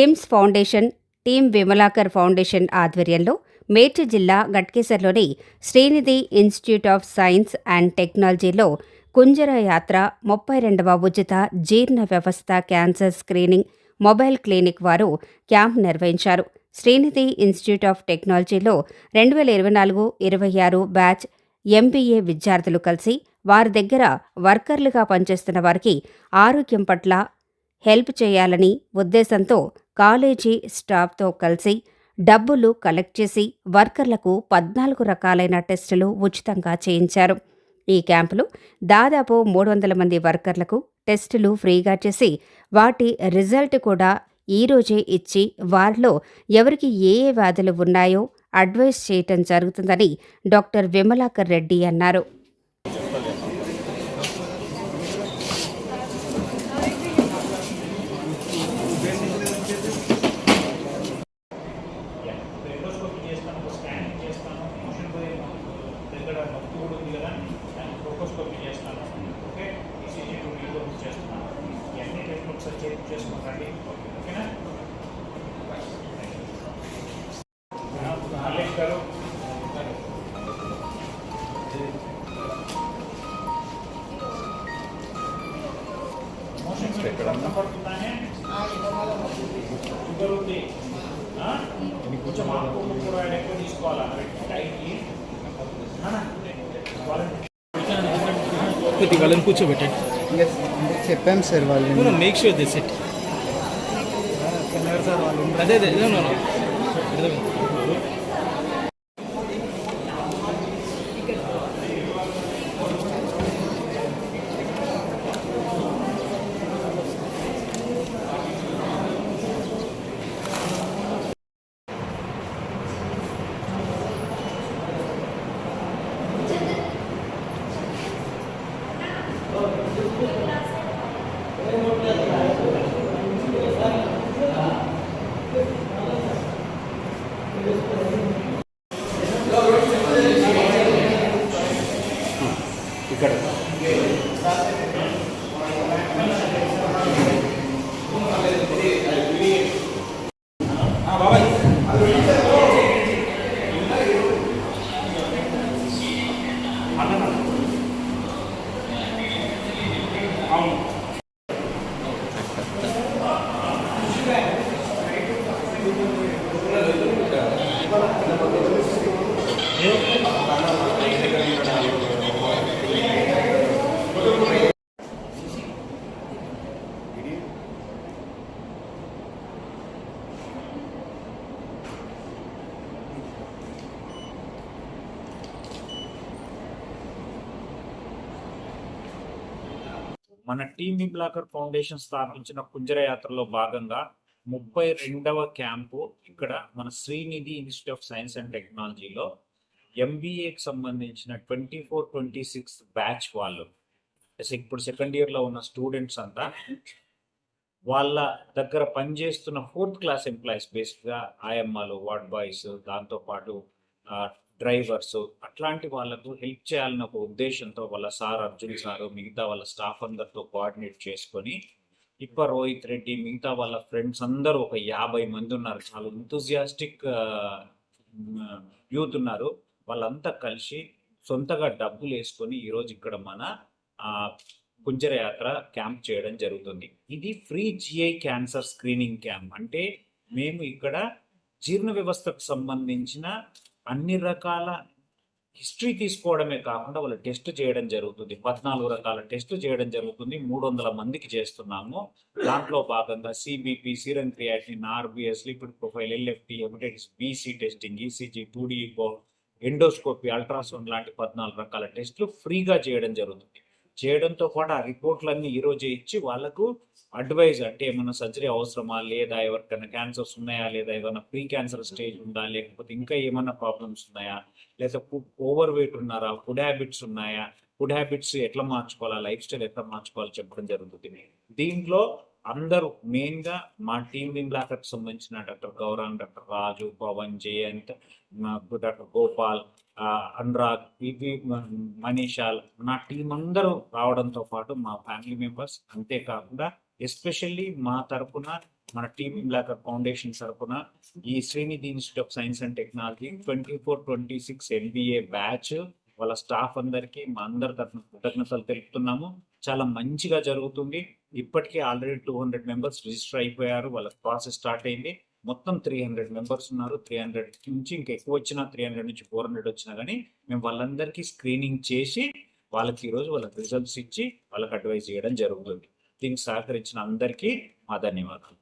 KIMS foundation team Vimalakar foundation ఆధ్వర్యంలో మేడ్చి జిల్లా గట్కేసర్లోని Srinidhi institute of science and టెక్నాలజీలో కుంజర యాత్ర ముప్పై రెండవ ఉచిత జీర్ణ వ్యవస్థ క్యాన్సర్ స్క్రీనింగ్ మొబైల్ క్లినిక్ వారు క్యాంప్ నిర్వహించారు. శ్రీనిధి ఇన్స్టిట్యూట్ ఆఫ్ టెక్నాలజీలో రెండు వేల ఇరవై నాలుగు ఇరవై ఆరు బ్యాచ్ ఎంబీఏ విద్యార్థులు కలిసి వారి దగ్గర వర్కర్లుగా పనిచేస్తున్న వారికి ఆరోగ్యం పట్ల హెల్ప్ చేయాలని ఉద్దేశంతో కాలేజీ స్టాఫ్తో కలిసి డబ్బులు కలెక్ట్ చేసి వర్కర్లకు పద్నాలుగు రకాలైన టెస్టులు ఉచితంగా చేయించారు. ఈ క్యాంపులో దాదాపు మూడు వందల మంది వర్కర్లకు టెస్టులు ఫ్రీగా చేసి వాటి రిజల్ట్ కూడా ఈ రోజే ఇచ్చి వారిలో ఎవరికి ఏ ఏ వ్యాధులు ఉన్నాయో అడ్వైస్ చేయటం జరుగుతుందని డాక్టర్ విమలాకర్ రెడ్డి అన్నారు. just what I need. कुछ आपको చెప్పాం సార్ వాళ్ళు. మేక్ షూర్ దిస్ ఇట్ అదే అదే Eu? మన టీమ్ విబ్లాకర్ ఫౌండేషన్ స్థాపించిన కుంజర యాత్రలో భాగంగా ముప్పై రెండవ క్యాంపు ఇక్కడ మన Srinidhi institute of science and టెక్నాలజీలో ఎంబీఏకి సంబంధించిన twenty four twenty six batch వాళ్ళు ఇప్పుడు సెకండ్ ఇయర్లో ఉన్న స్టూడెంట్స్ అంతా వాళ్ళ దగ్గర పనిచేస్తున్న ఫోర్త్ క్లాస్ ఎంప్లాయీస్ బేస్డ్గా ఆయమ్మలు వార్డ్ బాయ్స్ దాంతోపాటు డ్రైవర్స్ అట్లాంటి వాళ్ళకు హెల్ప్ చేయాలని ఒక ఉద్దేశంతో వాళ్ళ సార్ అర్జున్ సారు మిగతా వాళ్ళ స్టాఫ్ అందరితో కోఆర్డినేట్ చేసుకొని ఇప్ప రోహిత్ రెడ్డి మిగతా వాళ్ళ ఫ్రెండ్స్ అందరూ ఒక యాభై మంది ఉన్నారు. చాలా ఎంతూజియాస్టిక్ యూత్ ఉన్నారు. వాళ్ళంతా కలిసి సొంతగా డబ్బులు వేసుకొని ఈరోజు ఇక్కడ మన కుంజర యాత్ర క్యాంప్ చేయడం జరుగుతుంది. ఇది free GI cancer screening camp. అంటే మేము ఇక్కడ జీర్ణ వ్యవస్థకు సంబంధించిన అన్ని రకాల హిస్టరీ తీసుకోవడమే కాకుండా వాళ్ళు టెస్ట్ చేయడం జరుగుతుంది. పద్నాలుగు రకాల టెస్ట్ చేయడం జరుగుతుంది. మూడు వందల మందికి చేస్తున్నాము. దాంట్లో భాగంగా CBP serum creatinine RBS lipid profile LFT hepatitis BC testing ECG two D endoscopy ultrasound లాంటి పద్నాలుగు రకాల టెస్టులు ఫ్రీగా చేయడం జరుగుతుంది. చేయడంతో కూడా రిపోర్ట్లన్నీ ఈరోజు ఇచ్చి వాళ్ళకు అడ్వైజ్ అంటే ఏమైనా సర్జరీ అవసరమా? లేదా ఎవరికైనా క్యాన్సర్స్ ఉన్నాయా? లేదా ఏమైనా ప్రీ క్యాన్సర్ స్టేజ్ ఉందా? లేకపోతే ఇంకా ఏమైనా ప్రాబ్లమ్స్ ఉన్నాయా? లేదా ఓవర్ వెయిట్ ఉన్నారా? ఫుడ్ హ్యాబిట్స్ ఉన్నాయా? ఫుడ్ హ్యాబిట్స్ ఎట్లా మార్చుకోవాలా? లైఫ్ స్టైల్ ఎట్లా మార్చుకోవాలో చెప్పడం జరుగుతుంది. దీంట్లో అందరూ మెయిన్గా మా టీమ్ ఇంబ్లాకర్కి సంబంధించిన doctor Gaurang doctor Raju Pavan Jayant doctor Gopal Anurag ఇవి మనీషాల్ నా టీం అందరూ రావడంతో పాటు మా ఫ్యామిలీ మెంబర్స్ అంతేకాకుండా ఎస్పెషల్లీ మా తరపున మన టీమ్ బ్లాకర్ ఫౌండేషన్ తరఫున ఈ Srinidhi institute of science and technology twenty four twenty six MBA batch వాళ్ళ స్టాఫ్ అందరికీ మా అందరి తరఫున కృతజ్ఞతలు తెలుపుతున్నాము. చాలా మంచిగా జరుగుతుంది. ఇప్పటికే already two hundred members register అయిపోయారు. వాళ్ళ ప్రాసెస్ స్టార్ట్ అయింది. మొత్తం త్రీ హండ్రెడ్ మెంబర్స్ ఉన్నారు. త్రీ హండ్రెడ్ నుంచి ఇంకా ఎక్కువ వచ్చినా త్రీ హండ్రెడ్ నుంచి ఫోర్ హండ్రెడ్ వచ్చినా కానీ మేము వాళ్ళందరికీ స్క్రీనింగ్ చేసి వాళ్ళకి ఈరోజు వాళ్ళకి రిజల్ట్స్ ఇచ్చి వాళ్ళకి అడ్వైజ్ చేయడం జరుగుతుంది. దీనికి సహకరించిన అందరికీ మా ధన్యవాదాలు.